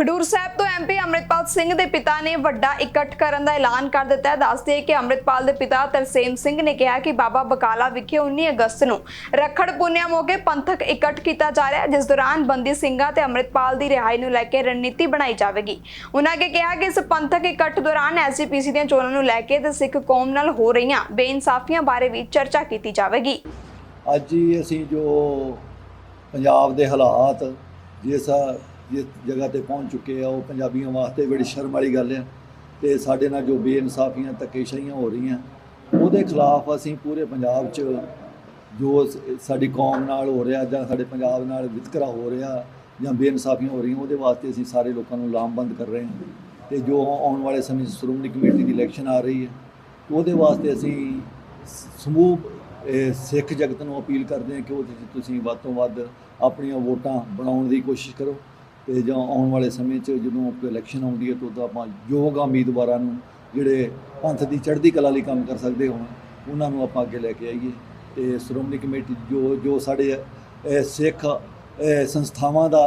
ਖਡੂਰ ਸਾਹਿਬ ਤੋਂ ਐਮਪੀ ਅੰਮ੍ਰਿਤਪਾਲ ਸਿੰਘ ਦੇ ਪਿਤਾ ਨੇ ਵੱਡਾ ਇਕੱਠ ਕਰਨ ਦਾ ਐਲਾਨ ਕਰ ਦਿੱਤਾ ਹੈ। ਦੱਸਦੇ ਕਿ ਅੰਮ੍ਰਿਤਪਾਲ ਦੇ ਪਿਤਾ ਤਰਸੇਮ ਸਿੰਘ ਨੇ ਕਿਹਾ ਕਿ ਬਾਬਾ ਬਕਾਲਾ ਵਿਖੇ 19 ਅਗਸਤ ਨੂੰ ਰੱਖੜ ਪੁੰਨਿਆ ਮੌਕੇ ਪੰਥਕ ਇਕੱਠ ਕੀਤਾ ਜਾ ਰਿਹਾ ਹੈ, ਜਿਸ ਦੌਰਾਨ ਬੰਦੀ ਸਿੰਘਾਂ ਤੇ ਅੰਮ੍ਰਿਤਪਾਲ ਦੀ ਰਿਹਾਈ ਨੂੰ ਲੈ ਕੇ ਰਣਨੀਤੀ ਬਣਾਈ ਜਾਵੇਗੀ। ਉਹਨਾਂ ਅੱਗੇ ਕਿਹਾ ਕਿ ਇਸ ਪੰਥਕ ਇਕੱਠ ਦੌਰਾਨ ਐਸਜੀਪੀਸੀ ਦੀਆਂ ਚੋਣਾਂ ਨੂੰ ਲੈ ਕੇ ਤੇ ਸਿੱਖ ਕੌਮ ਨਾਲ ਹੋ ਰਹੀਆਂ ਬੇਇਨਸਾਫੀਆਂ ਬਾਰੇ ਵੀ ਚਰਚਾ ਕੀਤੀ ਜਾਵੇਗੀ। ਅੱਜ ਹੀ ਅਸੀਂ ਜੋ ਪੰਜਾਬ ਦੇ ਹਾਲਾਤ, ਜਿਸ ਜਿਸ ਜਗ੍ਹਾ ਤੇ ਪਹੁੰਚ ਚੁੱਕੇ ਆ, ਉਹ ਪੰਜਾਬੀਆਂ ਵਾਸਤੇ ਬੜੀ ਸ਼ਰਮ ਵਾਲੀ ਗੱਲ ਆ। ਤੇ ਸਾਡੇ ਨਾਲ ਜੋ ਬੇਇਨਸਾਫੀਆਂ, ਧੱਕੇਸ਼ਾਹੀਆਂ ਹੋ ਰਹੀਆਂ, ਉਹਦੇ ਖਿਲਾਫ ਅਸੀਂ ਪੂਰੇ ਪੰਜਾਬ 'ਚ ਜੋ ਸਾਡੀ ਕੌਮ ਨਾਲ ਹੋ ਰਿਹਾ ਜਾਂ ਸਾਡੇ ਪੰਜਾਬ ਨਾਲ ਵਿਤਕਰਾ ਹੋ ਰਿਹਾ ਜਾਂ ਬੇਇਨਸਾਫੀਆਂ ਹੋ ਰਹੀਆਂ, ਉਹਦੇ ਵਾਸਤੇ ਅਸੀਂ ਸਾਰੇ ਲੋਕਾਂ ਨੂੰ ਲਾਮਬੰਦ ਕਰ ਰਹੇ ਹਾਂ। ਤੇ ਜੋ ਆਉਣ ਵਾਲੇ ਸਮੇਂ 'ਚ ਸ਼੍ਰੋਮਣੀ ਕਮੇਟੀ ਦੀ ਇਲੈਕਸ਼ਨ ਆ ਰਹੀ ਹੈ, ਉਹਦੇ ਵਾਸਤੇ ਅਸੀਂ ਸਮੂਹ ਸਿੱਖ ਜਗਤ ਨੂੰ ਅਪੀਲ ਕਰਦੇ ਹਾਂ ਕਿ ਉਹ ਤੁਸੀਂ ਵੱਧ ਤੋਂ ਵੱਧ ਆਪਣੀਆਂ ਵੋਟਾਂ ਬਣਾਉਣ ਦੀ ਕੋਸ਼ਿਸ਼ ਕਰੋ। ਤੇ ਜਾਂ ਆਉਣ ਵਾਲੇ ਸਮੇਂ 'ਚ ਜਦੋਂ ਇਲੈਕਸ਼ਨ ਆਉਂਦੀ ਹੈ ਤਾਂ ਉਦੋਂ ਆਪਾਂ ਯੋਗ ਉਮੀਦਵਾਰਾਂ ਨੂੰ ਜਿਹੜੇ ਪੰਥ ਦੀ ਚੜ੍ਹਦੀ ਕਲਾ ਲਈ ਕੰਮ ਕਰ ਸਕਦੇ ਹੋਣ ਉਹਨਾਂ ਨੂੰ ਆਪਾਂ ਅੱਗੇ ਲੈ ਕੇ ਆਈਏ। ਤੇ ਸ਼੍ਰੋਮਣੀ ਕਮੇਟੀ ਜੋ ਜੋ ਸਾਡੇ ਸਿੱਖ ਸੰਸਥਾਵਾਂ ਦਾ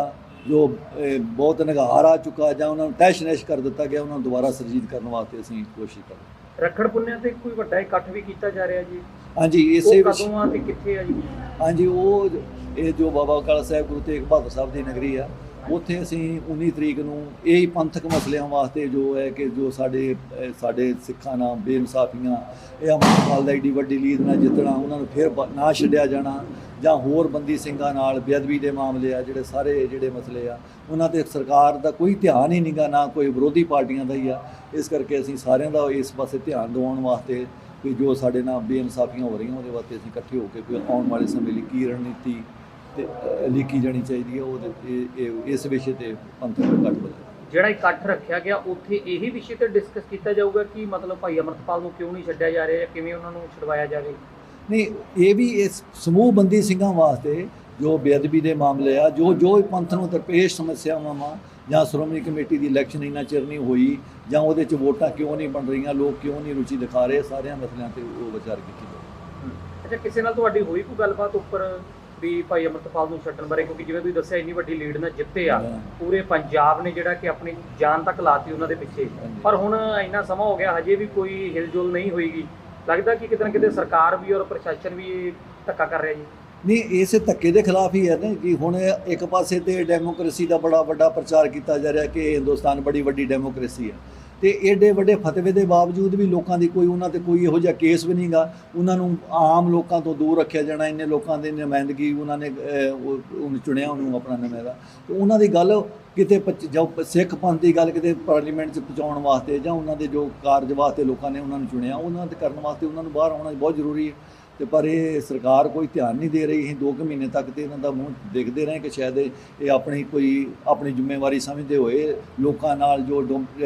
ਜੋ ਬਹੁਤ ਨਿਗਾਰ ਆ ਚੁੱਕਾ ਜਾਂ ਉਹਨਾਂ ਨੂੰ ਤਹਿਸ਼ ਨਹਿਸ਼ ਕਰ ਦਿੱਤਾ ਗਿਆ ਉਹਨਾਂ ਨੂੰ ਦੁਬਾਰਾ ਸਰਜੀਤ ਕਰਨ ਵਾਸਤੇ ਅਸੀਂ ਕੋਸ਼ਿਸ਼ ਕਰਾਂਗੇ। ਰੱਖੜ ਪੁੰਨਿਆ ਤੇ ਕੋਈ ਵੱਡਾ ਇਕੱਠ ਵੀ ਕੀਤਾ ਜਾ ਰਿਹਾ ਜੀ? ਹਾਂਜੀ ਇਸੇ ਵਿੱਚ ਕਦੋਂ ਆ ਤੇ ਕਿੱਥੇ ਆ ਜੀ? ਹਾਂਜੀ ਉਹ ਇਹ ਜੋ ਬਾਬਾ ਕਾਲਾ ਸਾਹਿਬ ਗੁਰੂ ਤੇਗ ਬਹਾਦਰ ਸਾਹਿਬ ਦੀ ਨਗਰੀ ਆ ਉੱਥੇ ਅਸੀਂ 19 ਤਰੀਕ ਨੂੰ ਇਹ ਹੀ ਪੰਥਕ ਮਸਲਿਆਂ ਵਾਸਤੇ ਜੋ ਹੈ ਕਿ ਜੋ ਸਾਡੇ ਸਾਡੇ ਸਿੱਖਾਂ ਨਾਲ ਬੇਇਨਸਾਫੀਆਂ, ਇਹ ਅੰਮ੍ਰਿਤਪਾਲ ਦਾ ਏਡੀ ਵੱਡੀ ਲੀਡ ਨਾਲ ਜਿੱਤਣਾ, ਉਹਨਾਂ ਨੂੰ ਫਿਰ ਨਾ ਛੱਡਿਆ ਜਾਣਾ, ਜਾਂ ਹੋਰ ਬੰਦੀ ਸਿੰਘਾਂ ਨਾਲ ਬੇਅਦਬੀ ਦੇ ਮਾਮਲੇ ਆ, ਜਿਹੜੇ ਸਾਰੇ ਜਿਹੜੇ ਮਸਲੇ ਆ, ਉਹਨਾਂ ਤੇ ਸਰਕਾਰ ਦਾ ਕੋਈ ਧਿਆਨ ਹੀ ਨਹੀਂਗਾ ਨਾ ਕੋਈ ਵਿਰੋਧੀ ਪਾਰਟੀਆਂ ਦਾ ਹੀ ਆ। ਇਸ ਕਰਕੇ ਅਸੀਂ ਸਾਰਿਆਂ ਦਾ ਇਸ ਪਾਸੇ ਧਿਆਨ ਦਿਵਾਉਣ ਵਾਸਤੇ ਕਿ ਜੋ ਸਾਡੇ ਨਾਲ ਬੇਇਨਸਾਫੀਆਂ ਹੋ ਰਹੀਆਂ, ਉਹਦੇ ਵਾਸਤੇ ਅਸੀਂ ਇਕੱਠੇ ਹੋ ਕੇ ਕੋਈ ਆਉਣ ਵਾਲੇ ਸਮੇਂ ਲਈ ਕੀ ਰਣਨੀਤੀ ਤੇ ਲਿਖੀ ਜਾਣੀ ਚਾਹੀਦੀ ਹੈ ਇਹ- ਇਸ ਵਿਸ਼ੇ ਤੇ ਪੰਥਕ ਘੱਟ ਬੋਲੇ ਜਿਹੜਾ ਇਕੱਠ ਰੱਖਿਆ ਗਿਆ ਉੱਥੇ ਇਹੀ ਵਿਸ਼ੇ ਤੇ ਡਿਸਕਸ ਕੀਤਾ ਜਾਊਗਾ ਕਿ ਮਤਲਬ ਭਾਈ ਅਮਰਤਪਾਲ ਨੂੰ ਕਿਉਂ ਨਹੀਂ ਛੱਡਿਆ ਜਾ ਰਿਹਾ ਜਾਂ ਕਿਵੇਂ ਉਹਨਾਂ ਨੂੰ ਛਡਵਾਇਆ ਜਾਵੇ? ਨਹੀਂ ਇਹ ਵੀ ਇਸ ਸਮੂਹ ਬੰਦੀ ਸਿੰਘਾਂ ਵਾਸਤੇ ਜੋ ਬੇਅਦਬੀ ਦੇ ਮਾਮਲੇ ਆ ਜੋ ਜੋ ਪੰਥ ਨੂੰ ਦਰਪੇਸ਼ ਸਮੱਸਿਆਵਾਂ ਵਾ ਜਾਂ ਸ਼੍ਰੋਮਣੀ ਕਮੇਟੀ ਦੀ ਇਲੈਕਸ਼ਨ ਇੰਨਾ ਚਿਰ ਨਹੀਂ ਹੋਈ ਜਾਂ ਉਹਦੇ ਚ ਵੋਟਾਂ ਕਿਉਂ ਨਹੀਂ ਬਣ ਰਹੀਆਂ ਲੋਕ ਕਿਉਂ ਨਹੀਂ ਰੁਚੀ ਦਿਖਾ ਰਹੇ ਸਾਰਿਆਂ ਮਸਲਿਆਂ ਤੇ ਉਹ ਵਿਚਾਰ ਕੀਤੀ ਜਾਵੇ ਅੱਛਾ ਕਿਸੇ ਨਾਲ ਤੁਹਾਡੀ ਹੋਈ ਕੋਈ ਗੱਲਬਾਤ ਉੱਪਰ? ਵੀ ਭਾਈ ਅਮਰਤਪਾਲ ਨੂੰ ਛੱਡਣ ਬਾਰੇ ਕਿਉਂਕਿ ਜਿਵੇਂ ਤੁਸੀਂ ਦੱਸਿਆ ਇੰਨੀ ਵੱਡੀ ਲੀਡ ਨਾਲ ਜਿੱਤੇ ਆ। ਪੂਰੇ ਪੰਜਾਬ ਨੇ ਜਿਹੜਾ ਕਿ ਆਪਣੀ ਜਾਨ ਤੱਕ ਲਾਤੀ ਉਹਨਾਂ ਦੇ ਪਿੱਛੇ। ਪਰ ਹੁਣ ਇੰਨਾ ਸਮਾਂ ਹੋ ਗਿਆ ਹਜੇ ਵੀ ਕੋਈ ਹਿਲਜੁਲ ਨਹੀਂ ਹੋਈਗੀ। ਲੱਗਦਾ ਕਿ ਕਿਤੇ ਨਾ ਕਿਤੇ ਸਰਕਾਰ ਵੀ ਔਰ ਪ੍ਰਸ਼ਾਸਨ ਵੀ ਧੱਕਾ ਕਰ ਰਿਹਾ ਜੀ। ਨਹੀਂ ਇਸੇ ਧੱਕੇ ਦੇ ਖਿਲਾਫ ਹੀ ਹੈ ਨਾ ਕਿ ਹੁਣ ਇੱਕ ਪਾਸੇ ਤੇ ਡੈਮੋਕ੍ਰੇਸੀ ਦਾ ਬੜਾ ਵੱਡਾ ਪ੍ਰਚਾਰ ਕੀਤਾ ਜਾ ਰਿਹਾ ਕਿ ਹਿੰਦੁਸਤਾਨ ਬੜੀ ਵੱਡੀ ਡੈਮੋਕ੍ਰੇਸੀ ਹੈ। ਤੇ ਏਡੇ ਵੱਡੇ ਫਤਵੇ ਦੇ ਬਾਵਜੂਦ ਵੀ ਲੋਕਾਂ ਦੀ ਕੋਈ ਉਹਨਾਂ ਤੇ ਕੋਈ ਇਹੋ ਜਿਹਾ ਕੇਸ ਵੀ ਨਹੀਂਗਾ। ਉਹਨਾਂ ਨੂੰ ਆਮ ਲੋਕਾਂ ਤੋਂ ਦੂਰ ਰੱਖਿਆ ਜਾਣਾ, ਇੰਨੇ ਲੋਕਾਂ ਦੀ ਨੁਮਾਇੰਦਗੀ ਉਹਨਾਂ ਨੇ ਉਹਨੂੰ ਚੁਣਿਆ ਉਹਨੂੰ ਆਪਣਾ ਨੁਮਾਇੰਦਾ ਤੇ ਉਹਨਾਂ ਦੀ ਗੱਲ ਕਿਤੇ ਪਚ- ਸਿੱਖ ਪੰਥ ਦੀ ਗੱਲ ਕਿਤੇ ਪਾਰਲੀਮੈਂਟ 'ਚ ਪਹੁੰਚਾਉਣ ਵਾਸਤੇ ਜਾਂ ਉਹਨਾਂ ਦੇ ਜੋ ਕਾਰਜ ਵਾਸਤੇ ਲੋਕਾਂ ਨੇ ਉਹਨਾਂ ਨੂੰ ਚੁਣਿਆ, ਉਹਨਾਂ ਤੇ ਕਰਨ ਵਾਸਤੇ ਉਹਨਾਂ ਨੂੰ ਬਾਹਰ ਆਉਣਾ ਬਹੁਤ ਜ਼ਰੂਰੀ ਹੈ। ਤੇ ਪਰ ਇਹ ਸਰਕਾਰ ਕੋਈ ਧਿਆਨ ਨਹੀਂ ਦੇ ਰਹੀ। ਅਸੀਂ 2 ਕੁ ਮਹੀਨੇ ਤੱਕ ਤੇ ਇਹਨਾਂ ਦਾ ਮੂੰਹ ਦੇਖਦੇ ਰਹੇ ਕਿ ਸ਼ਾਇਦ ਇਹ ਆਪਣੀ ਕੋਈ ਆਪਣੀ ਜ਼ਿੰਮੇਵਾਰੀ ਸਮਝਦੇ ਹੋਏ ਲੋਕਾਂ ਨਾਲ ਜੋ ਡੋਮ-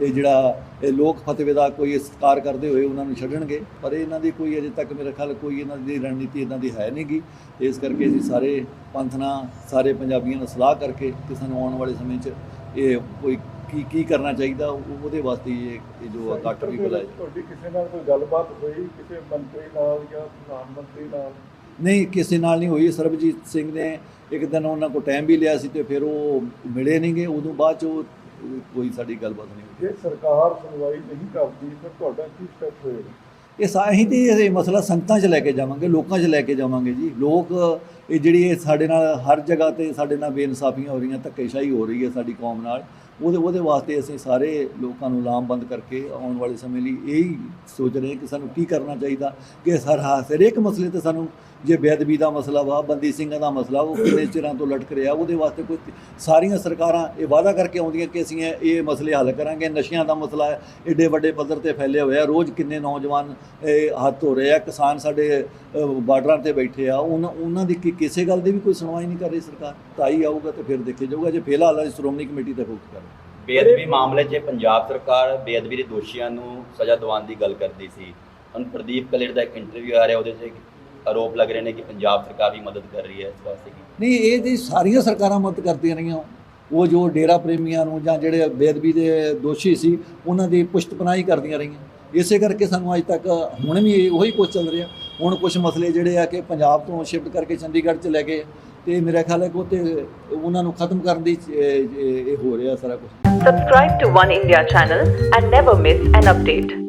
ਇਹ ਜਿਹੜਾ ਇਹ ਲੋਕ ਫਤਵੇ ਦਾ ਕੋਈ ਸਤਿਕਾਰ ਕਰਦੇ ਹੋਏ ਉਹਨਾਂ ਨੂੰ ਛੱਡਣਗੇ ਪਰ ਇਹਨਾਂ ਦੀ ਕੋਈ ਅਜੇ ਤੱਕ ਮੇਰੇ ਖਿਆਲ ਕੋਈ ਇਹਨਾਂ ਦੀ ਰਣਨੀਤੀ ਇਹਨਾਂ ਦੀ ਹੈ ਨਹੀਂਗੀ ਇਸ ਕਰਕੇ ਅਸੀਂ ਸਾਰੇ ਪੰਥ ਨਾਲ ਸਾਰੇ ਪੰਜਾਬੀਆਂ ਨਾਲ ਸਲਾਹ ਕਰਕੇ ਕਿ ਸਾਨੂੰ ਆਉਣ ਵਾਲੇ ਸਮੇਂ 'ਚ ਇਹ ਕੋਈ ਕੀ ਕੀ ਕਰਨਾ ਚਾਹੀਦਾ ਉਹ- ਉਹਦੇ ਵਾਸਤੇ ਇਹ ਇਹ ਜੋ ਇਕੱਠ ਵੀ ਬੁਲਾਇਆ ਤੁਹਾਡੀ ਕਿਸੇ ਨਾਲ ਕੋਈ ਗੱਲਬਾਤ ਹੋਈ ਕਿਸੇ ਮੰਤਰੀ ਨਾਲ ਜਾਂ ਪ੍ਰਧਾਨ ਮੰਤਰੀ ਨਾਲ? ਨਹੀਂ ਕਿਸੇ ਨਾਲ ਨਹੀਂ ਹੋਈ। ਸਰਬਜੀਤ ਸਿੰਘ ਨੇ ਇੱਕ ਦਿਨ ਉਹਨਾਂ ਕੋਲ ਟਾਈਮ ਵੀ ਲਿਆ ਸੀ ਤੇ ਫਿਰ ਉਹ ਮਿਲੇ ਨਹੀਂਗੇ ਉਦੋਂ ਬਾਅਦ ਚ ਕੋਈ ਸਾਡੀ ਗੱਲਬਾਤ ਨਹੀਂ ਹੋਈ ਜੇ ਸਰਕਾਰ ਸੁਣਵਾਈ ਨਹੀਂ ਕਰਦੀ ਫਿਰ ਤੁਹਾਡਾ ਕੀ ਸਟੈਪ ਹੋਏਗਾ? ਇਹ ਸਾਹੀਂ ਤੇ ਇਹ ਮਸਲਾ ਸੰਗਤਾਂ 'ਚ ਲੈ ਕੇ ਜਾਵਾਂਗੇ ਲੋਕਾਂ 'ਚ ਲੈ ਕੇ ਜਾਵਾਂਗੇ ਜੀ। ਲੋਕ ਇਹ ਜਿਹੜੀ ਇਹ ਸਾਡੇ ਨਾਲ ਹਰ ਜਗ੍ਹਾ ਤੇ ਸਾਡੇ ਨਾਲ ਬੇਇਨਸਾਫੀਆਂ ਹੋ ਰਹੀਆਂ, ਧੱਕੇਸ਼ਾਹੀ ਹੋ ਰਹੀ ਹੈ ਸਾਡੀ ਕੌਮ ਨਾਲ। ਉਹਦੇ ਉਹਦੇ ਵਾਸਤੇ ਅਸੀਂ ਸਾਰੇ ਲੋਕਾਂ ਨੂੰ ਲਾਮਬੰਦ ਕਰਕੇ ਆਉਣ ਵਾਲੇ ਸਮੇਂ ਲਈ ਇਹ ਹੀ ਸੋਚ ਰਹੇ ਕਿ ਸਾਨੂੰ ਕੀ ਕਰਨਾ ਚਾਹੀਦਾ, ਕਿ ਹਰ ਹਰ ਇੱਕ ਮਸਲੇ ਤੇ ਸਾਨੂੰ ਜੇ ਬੇਅਦਬੀ ਦਾ ਮਸਲਾ ਵਾ, ਬੰਦੀ ਸਿੰਘਾਂ ਦਾ ਮਸਲਾ, ਉਹ ਕਿੰਨੇ ਚਿਰਾਂ ਤੋਂ ਲਟਕ ਰਿਹਾ, ਉਹਦੇ ਵਾਸਤੇ ਕੋਈ ਸਾਰੀਆਂ ਸਰਕਾਰਾਂ ਇਹ ਵਾਅਦਾ ਕਰਕੇ ਆਉਂਦੀਆਂ ਕਿ ਅਸੀਂ ਇਹ ਮਸਲੇ ਹੱਲ ਕਰਾਂਗੇ, ਨਸ਼ਿਆਂ ਦਾ ਮਸਲਾ ਹੈ ਏਡੇ ਵੱਡੇ ਪੱਧਰ ਤੇ ਫੈਲਿਆ ਹੋਇਆ, ਰੋਜ਼ ਕਿੰਨੇ ਨੌਜਵਾਨ ਹੱਥ ਹੋ ਰਹੇ ਆ, ਕਿਸਾਨ ਸਾਡੇ ਬਾਰਡਰਾਂ ਤੇ ਬੈਠੇ ਆ, ਉਹਨਾਂ ਉਹਨਾਂ ਦੀ ਕੀ ਕਿਸੇ ਗੱਲ ਦੀ ਵੀ ਕੋਈ ਸੁਣਵਾਈ ਨਹੀਂ ਕਰ ਰਹੀ ਸਰਕਾਰ। ਤਾਂ ਹੀ ਆਊਗਾ ਤੇ ਫਿਰ ਦੇਖਿਆ ਜਾਊਗਾ ਜੇ ਫਿਲਹਾਲ ਅਸੀਂ ਸ਼੍ਰੋਮਣੀ ਕਮੇਟੀ ਤੇ ਫੋਕਸ ਕਰ ਬੇਅਦਬੀ ਮਾਮਲੇ 'ਚ ਪੰਜਾਬ ਸਰਕਾਰ ਬੇਅਦਬੀ ਦੇ ਦੋਸ਼ੀਆਂ ਨੂੰ ਸਜ਼ਾ ਦਿਵਾਉਣ ਦੀ ਗੱਲ ਕਰਦੀ ਸੀ। ਹੁਣ ਪ੍ਰਦੀਪ ਕਲੇਰ ਦਾ ਇੱਕ ਇੰਟਰਵਿਊ ਆ ਰਿਹਾ ਉਹਦੇ 'ਚ ਆਰੋਪ ਲੱਗ ਰਹੇ ਨੇ ਕਿ ਪੰਜਾਬ ਸਰਕਾਰ ਵੀ ਮਦਦ ਕਰ ਰਹੀ ਹੈ ਇਸ ਵਾਸਤੇ। ਨਹੀਂ ਇਹ ਜੀ ਸਾਰੀਆਂ ਸਰਕਾਰਾਂ ਮਦਦ ਕਰਦੀਆਂ ਰਹੀਆਂ। ਉਹ ਜੋ ਡੇਰਾ ਪ੍ਰੇਮੀਆਂ ਨੂੰ ਜਾਂ ਜਿਹੜੇ ਬੇਅਦਬੀ ਦੇ ਦੋਸ਼ੀ ਸੀ ਉਹਨਾਂ ਦੀ ਪੁਸ਼ਤਪਨਾਹੀ ਕਰਦੀਆਂ ਰਹੀਆਂ। ਇਸੇ ਕਰਕੇ ਸਾਨੂੰ ਅੱਜ ਤੱਕ ਹੁਣ ਵੀ ਉਹੀ ਕੁਝ ਚੱਲ ਰਿਹਾ ਹੁਣ ਕੁਝ ਮਸਲੇ ਜਿਹੜੇ ਆ ਕਿ ਪੰਜਾਬ ਤੋਂ ਸ਼ਿਫਟ ਕਰਕੇ ਚੰਡੀਗੜ੍ਹ ਚ ਲੈ ਗਏ ਤੇ ਮੇਰਾ ਖਿਆਲ ਹੈ ਕਿ ਉਹ ਉਹਨਾਂ ਨੂੰ ਖਤਮ ਕਰਨ ਦੀ ਇਹ ਹੋ ਰਿਹਾ ਸਾਰਾ ਕੁਝ Subscribe to One India channel and never miss an update.